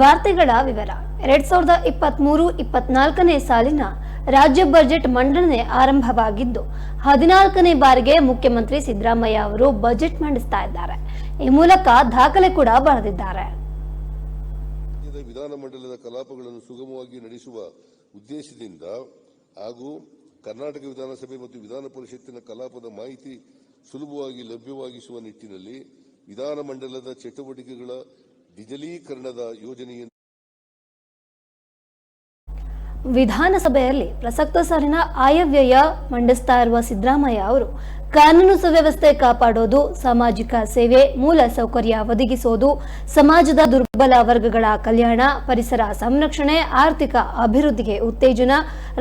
ವಾರ್ತೆಗಳ ವಿವರ. ಎರಡ್ ಸಾವಿರದ ಇಪ್ಪತ್ಮೂರು, ಇಪ್ಪತ್ನಾಲ್ಕನೇ ಸಾಲಿನ ರಾಜ್ಯ ಬಜೆಟ್ ಮಂಡನೆ ಆರಂಭವಾಗಿದ್ದು, ಹದಿನಾಲ್ಕನೇ ಬಾರಿಗೆ ಮುಖ್ಯಮಂತ್ರಿ ಸಿದ್ದರಾಮಯ್ಯ ಅವರು ಬಜೆಟ್ ಮಂಡಿಸ್ತಾ ಇದ್ದಾರೆ. ಈ ಮೂಲಕ ದಾಖಲೆ ಕೂಡ ಬರೆದಿದ್ದಾರೆ. ವಿಧಾನಮಂಡಲದ ಕಲಾಪಗಳನ್ನು ಸುಗಮವಾಗಿ ನಡೆಸುವ ಉದ್ದೇಶದಿಂದ ಹಾಗೂ ಕರ್ನಾಟಕ ವಿಧಾನಸಭೆ ಮತ್ತು ವಿಧಾನ ಪರಿಷತ್ತಿನ ಕಲಾಪದ ಮಾಹಿತಿ ಸುಲಭವಾಗಿ ಲಭ್ಯವಾಗಿಸುವ ನಿಟ್ಟಿನಲ್ಲಿ ವಿಧಾನಮಂಡಲದ ಚಟುವಟಿಕೆಗಳ ಡಿಜಿಟಲೀಕರಣದ ಯೋಜನೆಯನ್ನು ವಿಧಾನಸಭೆಯಲ್ಲಿ ಪ್ರಸಕ್ತ ಸಾಲಿನ ಆಯವ್ಯಯ ಮಂಡಿಸ್ತಾ ಇರುವ ಸಿದ್ದರಾಮಯ್ಯ ಅವರು ಕಾನೂನು ಸುವ್ಯವಸ್ಥೆ ಕಾಪಾಡೋದು, ಸಾಮಾಜಿಕ ಸೇವೆ, ಮೂಲ ಸೌಕರ್ಯ ಒದಗಿಸೋದು, ಸಮಾಜದ ದುರ್ಬಲ ವರ್ಗಗಳ ಕಲ್ಯಾಣ, ಪರಿಸರ ಸಂರಕ್ಷಣೆ, ಆರ್ಥಿಕ ಅಭಿವೃದ್ಧಿಗೆ ಉತ್ತೇಜನ,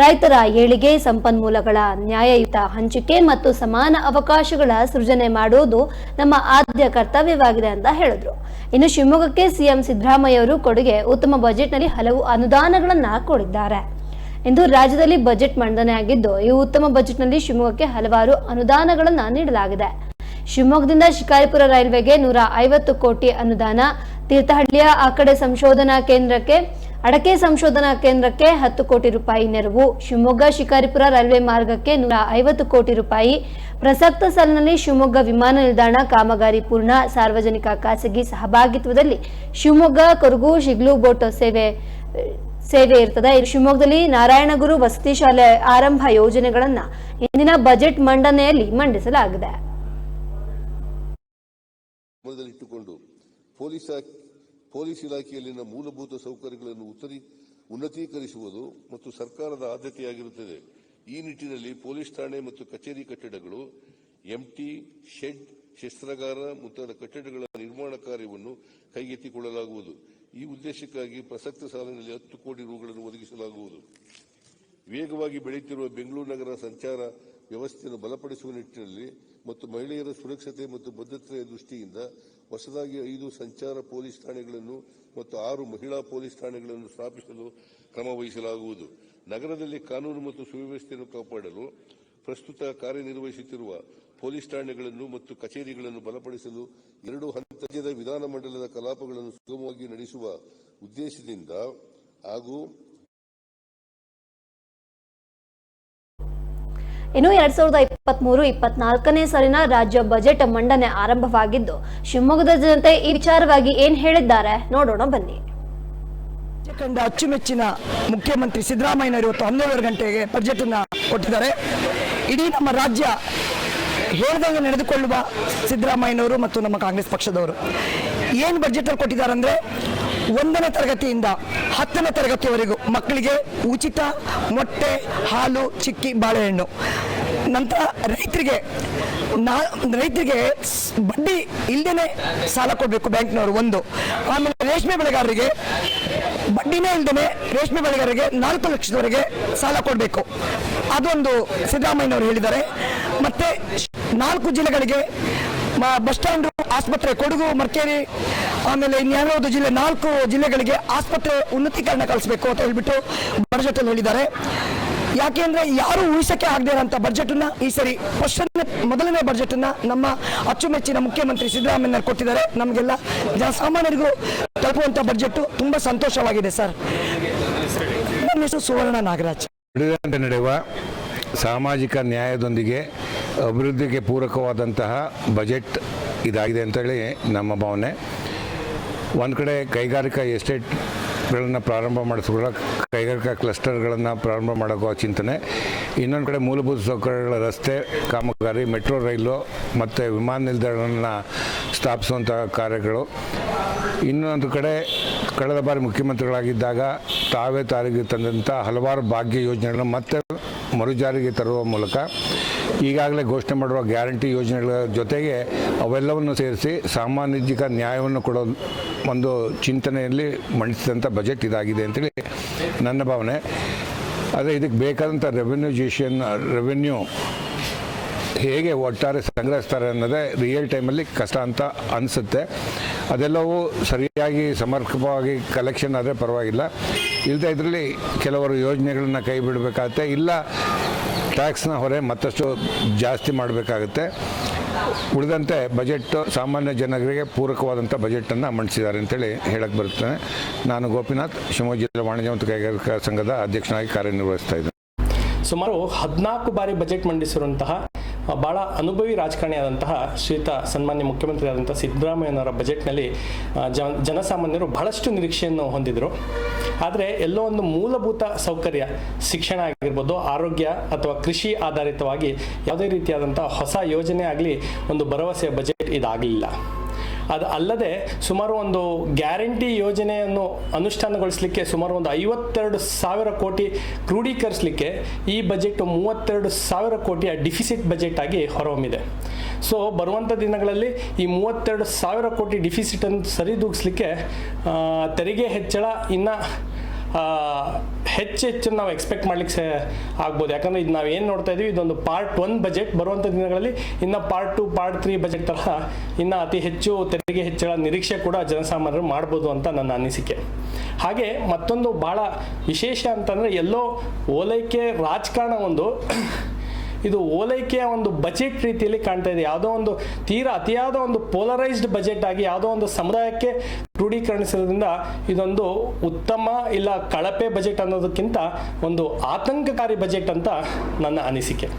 ರೈತರ ಏಳಿಗೆ ಸಂಪನ್ಮೂಲಗಳ ನ್ಯಾಯಯುತ ಹಂಚಿಕೆ ಮತ್ತು ಸಮಾನ ಅವಕಾಶಗಳ ಸೃಜನೆ ಮಾಡೋದು ನಮ್ಮ ಆದ್ಯ ಕರ್ತವ್ಯವಾಗಿದೆ ಅಂತ ಹೇಳಿದ್ರು. ಇನ್ನು ಶಿವಮೊಗ್ಗಕ್ಕೆ ಸಿಎಂ ಸಿದ್ದರಾಮಯ್ಯ ಅವರು ಕೊಡುಗೆ ಉತ್ತಮ ಬಜೆಟ್ನಲ್ಲಿ ಹಲವು ಅನುದಾನಗಳನ್ನು ಕೊಡಿದ್ದಾರೆ. ಇಂದು ರಾಜ್ಯದಲ್ಲಿ ಬಜೆಟ್ ಮಂಡನೆ ಆಗಿದ್ದು, ಈ ಉತ್ತಮ ಬಜೆಟ್ನಲ್ಲಿ ಶಿವಮೊಗ್ಗಕ್ಕೆ ಹಲವಾರು ಅನುದಾನಗಳನ್ನು ನೀಡಲಾಗಿದೆ. ಶಿವಮೊಗ್ಗದಿಂದ ಶಿಕಾರಿಪುರ ರೈಲ್ವೆಗೆ ನೂರ ಐವತ್ತು ಕೋಟಿ ಅನುದಾನ, ತೀರ್ಥಹಳ್ಳಿಯ ಆಕಡೆ ಸಂಶೋಧನಾ ಕೇಂದ್ರಕ್ಕೆ, ಅಡಕೆ ಸಂಶೋಧನಾ ಕೇಂದ್ರಕ್ಕೆ ಹತ್ತು ಕೋಟಿ ರೂಪಾಯಿ ನೆರವು, ಶಿವಮೊಗ್ಗ ಶಿಕಾರಿಪುರ ರೈಲ್ವೆ ಮಾರ್ಗಕ್ಕೆ ನೂರ ಐವತ್ತು ಕೋಟಿ ರೂಪಾಯಿ, ಪ್ರಸಕ್ತ ಸಾಲಿನಲ್ಲಿ ಶಿವಮೊಗ್ಗ ವಿಮಾನ ನಿಲ್ದಾಣ ಕಾಮಗಾರಿ ಪೂರ್ಣ, ಸಾರ್ವಜನಿಕ ಖಾಸಗಿ ಸಹಭಾಗಿತ್ವದಲ್ಲಿ ಶಿವಮೊಗ್ಗ, ಕೊರಗು ಶಿಗ್ಲು ಬೋಟ್ ಸೇವೆ ಸೇವೆ ಇರ್ತದೆ. ಶಿವಮೊಗ್ಗದಲ್ಲಿ ನಾರಾಯಣಗುರು ವಸತಿ ಶಾಲೆ ಆರಂಭ ಯೋಜನೆಗಳನ್ನ ಇಂದಿನ ಬಜೆಟ್ ಮಂಡನೆಯಲ್ಲಿ ಮಂಡಿಸಲಾಗಿದೆ. ಪೊಲೀಸ್ ಇಲಾಖೆಯಲ್ಲಿನ ಮೂಲಭೂತ ಸೌಕರ್ಯಗಳನ್ನು ಉತ್ತರಿ, ಉನ್ನತೀಕರಿಸುವುದು ಮತ್ತು ಸರ್ಕಾರದ ಆದ್ಯತೆಯಾಗಿರುತ್ತದೆ. ಈ ನಿಟ್ಟಿನಲ್ಲಿ ಪೊಲೀಸ್ ಠಾಣೆ ಮತ್ತು ಕಚೇರಿ ಕಟ್ಟಡಗಳು ಎಂಟಿ ಶೆಡ್ ಶಸ್ತ್ರಾಗಾರ ಮುಂತಾದ ಕಟ್ಟಡಗಳ ನಿರ್ಮಾಣ ಕಾರ್ಯವನ್ನು ಕೈಗೆತ್ತಿಕೊಳ್ಳಲಾಗುವುದು. ಈ ಉದ್ದೇಶಕ್ಕಾಗಿ ಪ್ರಸಕ್ತ ಸಾಲಿನಲ್ಲಿ ಹತ್ತು ಕೋಟಿ ರೂಗಳನ್ನು ಒದಗಿಸಲಾಗುವುದು. ವೇಗವಾಗಿ ಬೆಳೆಯುತ್ತಿರುವ ಬೆಂಗಳೂರು ನಗರ ಸಂಚಾರ ವ್ಯವಸ್ಥೆಯನ್ನು ಬಲಪಡಿಸುವ ನಿಟ್ಟಿನಲ್ಲಿ ಮತ್ತು ಮಹಿಳೆಯರ ಸುರಕ್ಷತೆ ಮತ್ತು ಭದ್ರತೆಯ ದೃಷ್ಟಿಯಿಂದ ಹೊಸದಾಗಿ ಐದು ಸಂಚಾರ ಪೊಲೀಸ್ ಠಾಣೆಗಳನ್ನು ಮತ್ತು ಆರು ಮಹಿಳಾ ಪೊಲೀಸ್ ಠಾಣೆಗಳನ್ನು ಸ್ಥಾಪಿಸಲು ಕ್ರಮ ವಹಿಸಲಾಗುವುದು. ನಗರದಲ್ಲಿ ಕಾನೂನು ಮತ್ತು ಸುವ್ಯವಸ್ಥೆಯನ್ನು ಕಾಪಾಡಲು ಪ್ರಸ್ತುತ ಕಾರ್ಯನಿರ್ವಹಿಸುತ್ತಿರುವ ಪೊಲೀಸ್ ಠಾಣೆಗಳನ್ನು ಮತ್ತು ಕಚೇರಿಗಳನ್ನು ಬಲಪಡಿಸಲು ಎರಡು ಹಂತದ ವಿಧಾನಮಂಡಲದ ಕಲಾಪಗಳನ್ನು ಸುಗಮವಾಗಿ ನಡೆಸುವ ಉದ್ದೇಶದಿಂದ ಹಾಗೂ ಇನ್ನು ಎರಡ್ ಸಾವಿರದ ಇಪ್ಪತ್ತ್ ಮೂರು ಇಪ್ಪತ್ನಾಲ್ಕನೇ ಸಾಲಿನ ರಾಜ್ಯ ಬಜೆಟ್ ಮಂಡನೆ ಆರಂಭವಾಗಿದ್ದು ಶಿವಮೊಗ್ಗದ ಜನತೆ ಈ ವಿಚಾರವಾಗಿ ಏನ್ ಹೇಳಿದ್ದಾರೆ ನೋಡೋಣ ಬನ್ನಿ. ಕಂಡ ಅಚ್ಚುಮೆಚ್ಚಿನ ಮುಖ್ಯಮಂತ್ರಿ ಸಿದ್ದರಾಮಯ್ಯನವರು ಇವತ್ತು ಹನ್ನೆರಡು ಗಂಟೆಗೆ ಬಜೆಟ್ ಅನ್ನ ಕೊಟ್ಟಿದ್ದಾರೆ. ಇಡೀ ನಮ್ಮ ರಾಜ್ಯ ಹೇಳ್ದಂಗೆ ನಡೆದುಕೊಳ್ಳುವ ಸಿದ್ದರಾಮಯ್ಯನವರು ಮತ್ತು ನಮ್ಮ ಕಾಂಗ್ರೆಸ್ ಪಕ್ಷದವರು. ಏನು ಬಜೆಟಲ್ಲಿ ಕೊಟ್ಟಿದ್ದಾರೆ ಅಂದರೆ ಒಂದನೇ ತರಗತಿಯಿಂದ ಹತ್ತನೇ ತರಗತಿಯವರೆಗೂ ಮಕ್ಕಳಿಗೆ ಉಚಿತ ಮೊಟ್ಟೆ, ಹಾಲು, ಚಿಕ್ಕಿ, ಬಾಳೆಹಣ್ಣು. ನಂತರ ರೈತರಿಗೆ ನಾ, ರೈತರಿಗೆ ಬಡ್ಡಿ ಇಲ್ಲದೇ ಸಾಲ ಕೊಡಬೇಕು ಬ್ಯಾಂಕ್ನವರು ಒಂದು. ಆಮೇಲೆ ರೇಷ್ಮೆ ಬೆಳೆಗಾರರಿಗೆ ಬಡ್ಡಿನೇ ಇಲ್ಲದೇ ರೇಷ್ಮೆ ಬೆಳೆಗಾರರಿಗೆ ನಾಲ್ಕು ಲಕ್ಷದವರೆಗೆ ಸಾಲ ಕೊಡಬೇಕು. ಅದೊಂದು ಸಿದ್ದರಾಮಯ್ಯನವರು ಹೇಳಿದ್ದಾರೆ. ಮತ್ತೆ ನಾಲ್ಕು ಜಿಲ್ಲೆಗಳಿಗೆ ಬಸ್ ಸ್ಟ್ಯಾಂಡ್, ಆಸ್ಪತ್ರೆ, ಕೊಡಗು, ಮರ್ಕೇರಿ, ಆಮೇಲೆ ಇನ್ಯಾವ್ಯಾವುದು ಜಿಲ್ಲೆ, ನಾಲ್ಕು ಜಿಲ್ಲೆಗಳಿಗೆ ಆಸ್ಪತ್ರೆ ಉನ್ನತೀಕರಣ ಕಳಿಸಬೇಕು ಅಂತ ಹೇಳ್ಬಿಟ್ಟು ಬಜೆಟ್ ಅಲ್ಲಿ ಹೇಳಿದ್ದಾರೆ. ಯಾಕೆಂದ್ರೆ ಯಾರು ಉಳಿಸಕ್ಕೆ ಆಗದೆ ಇರೋಂಥ ಬಜೆಟ್ ಅನ್ನ ಈ ಸರಿ ಫಸ್ಟ್ ಮೊದಲನೇ ಬಜೆಟ್ ಅನ್ನ ನಮ್ಮ ಅಚ್ಚುಮೆಚ್ಚಿನ ಮುಖ್ಯಮಂತ್ರಿ ಸಿದ್ದರಾಮಯ್ಯ ಕೊಟ್ಟಿದ್ದಾರೆ. ನಮಗೆಲ್ಲ ಜನಸಾಮಾನ್ಯರಿಗೂ ತಲುಪುವಂತ ಬಜೆಟ್ ತುಂಬಾ ಸಂತೋಷವಾಗಿದೆ ಸರ್. ಸುವರ್ಣ ನಾಗರಾಜ್. ನಡೆಯುವ ಸಾಮಾಜಿಕ ನ್ಯಾಯದೊಂದಿಗೆ ಅಭಿವೃದ್ಧಿಗೆ ಪೂರಕವಾದಂತಹ ಬಜೆಟ್ ಇದಾಗಿದೆ ಅಂತೇಳಿ ನಮ್ಮ ಭಾವನೆ. ಒಂದು ಕಡೆ ಕೈಗಾರಿಕಾ ಎಸ್ಟೇಟ್ಗಳನ್ನು ಪ್ರಾರಂಭ ಮಾಡಿಸ್ಕೊಳ್ಳೋ ಕೈಗಾರಿಕಾ ಕ್ಲಸ್ಟರ್ಗಳನ್ನು ಪ್ರಾರಂಭ ಮಾಡೋಕ್ಕೋ ಚಿಂತನೆ. ಇನ್ನೊಂದು ಕಡೆ ಮೂಲಭೂತ ಸೌಕರ್ಯಗಳ ರಸ್ತೆ, ಕಾಮಗಾರಿ, ಮೆಟ್ರೋ, ರೈಲು ಮತ್ತು ವಿಮಾನ ನಿಲ್ದಾಣಗಳನ್ನು ಸ್ಥಾಪಿಸುವಂಥ ಕಾರ್ಯಗಳು. ಇನ್ನೊಂದು ಕಡೆ ಕಳೆದ ಬಾರಿ ಮುಖ್ಯಮಂತ್ರಿಗಳಾಗಿದ್ದಾಗ ತಾವೇ ತಾರಿಗೆ ತಂದಂಥ ಹಲವಾರು ಭಾಗ್ಯ ಯೋಜನೆಗಳನ್ನು ಮತ್ತೆ ಮರುಜಾರಿಗೆ ತರುವ ಮೂಲಕ ಈಗಾಗಲೇ ಘೋಷಣೆ ಮಾಡಿರುವ ಗ್ಯಾರಂಟಿ ಯೋಜನೆಗಳ ಜೊತೆಗೆ ಅವೆಲ್ಲವನ್ನು ಸೇರಿಸಿ ಸಾಮಾಜಿಕ ನ್ಯಾಯವನ್ನು ಕೊಡೋ ಒಂದು ಚಿಂತನೆಯಲ್ಲಿ ಮಂಡಿಸಿದಂಥ ಬಜೆಟ್ ಇದಾಗಿದೆ ಅಂತೇಳಿ ನನ್ನ ಭಾವನೆ. ಆದರೆ ಇದಕ್ಕೆ ಬೇಕಾದಂಥ ರೆವೆನ್ಯೂಜೇಷನ್ ರೆವೆನ್ಯೂ ಹೇಗೆ ಒಟ್ಟಾರೆ ಸಂಗ್ರಹಿಸ್ತಾರೆ ಅನ್ನೋದೇ ರಿಯಲ್ ಟೈಮಲ್ಲಿ ಕಷ್ಟ ಅಂತ ಅನಿಸುತ್ತೆ. ಅದೆಲ್ಲವೂ ಸರಿಯಾಗಿ ಸಮರ್ಪಕವಾಗಿ ಕಲೆಕ್ಷನ್ ಆದರೆ ಪರವಾಗಿಲ್ಲ. ಇಲ್ಲದೆ ಇದರಲ್ಲಿ ಕೆಲವರು ಯೋಜನೆಗಳನ್ನ ಕೈ ಬಿಡಬೇಕಾಗತ್ತೆ ಇಲ್ಲ ಟ್ಯಾಕ್ಸ್ನ ಹೊರೆ ಮತ್ತಷ್ಟು ಜಾಸ್ತಿ ಮಾಡಬೇಕಾಗುತ್ತೆ. ಉಳಿದಂತೆ ಬಜೆಟ್ ಸಾಮಾನ್ಯ ಜನರಿಗೆ ಪೂರಕವಾದಂಥ ಬಜೆಟನ್ನು ಮಂಡಿಸಿದ್ದಾರೆ ಅಂತೇಳಿ ಹೇಳಕ್ಕೆ ಬರುತ್ತೇನೆ. ನಾನು ಗೋಪಿನಾಥ್, ಶಿವಮೊಗ್ಗ ಜಿಲ್ಲಾ ವಾಣಿಜ್ಯ ಮತ್ತು ಕೈಗಾರಿಕಾ ಸಂಘದ ಅಧ್ಯಕ್ಷನಾಗಿ ಕಾರ್ಯನಿರ್ವಹಿಸ್ತಾ ಇದ್ದೇನೆ. ಸುಮಾರು ಹದಿನಾಲ್ಕು ಬಾರಿ ಬಜೆಟ್ ಮಂಡಿಸಿರುವಂತಹ ಬಹಳ ಅನುಭವಿ ರಾಜಕಾರಣಿಯಾದಂತಹ ಶ್ರೀತ ಸನ್ಮಾನ್ಯ ಮುಖ್ಯಮಂತ್ರಿ ಆದಂತಹ ಸಿದ್ದರಾಮಯ್ಯನವರ ಬಜೆಟ್ನಲ್ಲಿ ನಲ್ಲಿ ಜನ ಜನಸಾಮಾನ್ಯರು ಬಹಳಷ್ಟು ನಿರೀಕ್ಷೆಯನ್ನು ಹೊಂದಿದರು. ಆದರೆ ಎಲ್ಲೋ ಒಂದು ಮೂಲಭೂತ ಸೌಕರ್ಯ, ಶಿಕ್ಷಣ ಆಗಿರ್ಬೋದು, ಆರೋಗ್ಯ ಅಥವಾ ಕೃಷಿ ಆಧಾರಿತವಾಗಿ ಯಾವುದೇ ರೀತಿಯಾದಂಥ ಹೊಸ ಯೋಜನೆ ಆಗಲಿ, ಒಂದು ಭರವಸೆಯ ಬಜೆಟ್ ಇದಾಗಲಿಲ್ಲ. ಅದು ಅಲ್ಲದೆ ಸುಮಾರು ಒಂದು ಗ್ಯಾರಂಟಿ ಯೋಜನೆಯನ್ನು ಅನುಷ್ಠಾನಗೊಳಿಸಲಿಕ್ಕೆ ಸುಮಾರು ಒಂದು ಐವತ್ತೆರಡು ಸಾವಿರ ಕೋಟಿ ಕ್ರೋಢೀಕರಿಸಲಿಕ್ಕೆ ಈ ಬಜೆಟ್ ಮೂವತ್ತೆರಡು ಸಾವಿರ ಕೋಟಿಯ ಡಿಫಿಸಿಟ್ ಬಜೆಟ್ ಆಗಿ ಹೊರಹೊಮ್ಮಿದೆ. ಸೊ ಬರುವಂಥ ದಿನಗಳಲ್ಲಿ ಈ ಮೂವತ್ತೆರಡು ಸಾವಿರ ಕೋಟಿ ಡಿಫಿಸಿಟನ್ನು ಸರಿದೂಗಿಸ್ಲಿಕ್ಕೆ ತೆರಿಗೆ ಹೆಚ್ಚಳ ಇನ್ನು ಹೆಚ್ಚು ಹೆಚ್ಚು ನಾವು ಎಕ್ಸ್ಪೆಕ್ಟ್ ಮಾಡ್ಲಿಕ್ಕೆ ಸಹ ಆಗ್ಬೋದು. ಯಾಕಂದರೆ ಇದು ನಾವು ಏನು ನೋಡ್ತಾ ಇದೀವಿ, ಇದೊಂದು ಪಾರ್ಟ್ ಒನ್ ಬಜೆಟ್ ಬರುವಂಥ ದಿನಗಳಲ್ಲಿ ಇನ್ನು part two part three budget ತರಹ ಇನ್ನು ಅತಿ ಹೆಚ್ಚು ತೆರಿಗೆ ಹೆಚ್ಚಳ ನಿರೀಕ್ಷೆ ಕೂಡ ಜನಸಾಮಾನ್ಯರು ಮಾಡ್ಬೋದು ಅಂತ ನನ್ನ ಅನಿಸಿಕೆ. ಹಾಗೆ ಮತ್ತೊಂದು ಭಾಳ ವಿಶೇಷ ಅಂತಂದರೆ ಎಲ್ಲೋ ಓಲೈಕೆ ರಾಜಕಾರಣ ಒಂದು ಇದು ಓಲೈಕೆಯ ಒಂದು ಬಜೆಟ್ ರೀತಿಯಲ್ಲಿ ಕಾಣ್ತಾ ಇದೆ. ಯಾವುದೋ ಒಂದು ತೀರಾ ಅತಿಯಾದ ಒಂದು ಪೋಲರೈಸ್ಡ್ ಬಜೆಟ್ ಆಗಿ ಯಾವುದೋ ಒಂದು ಸಮುದಾಯಕ್ಕೆ ಕ್ರೋಢೀಕರಣಿಸೋದ್ರಿಂದ ಇದೊಂದು ಉತ್ತಮ ಇಲ್ಲ ಕಳಪೆ ಬಜೆಟ್ ಅನ್ನೋದಕ್ಕಿಂತ ಒಂದು ಆತಂಕಕಾರಿ ಬಜೆಟ್ ಅಂತ ನನ್ನ ಅನಿಸಿಕೆ.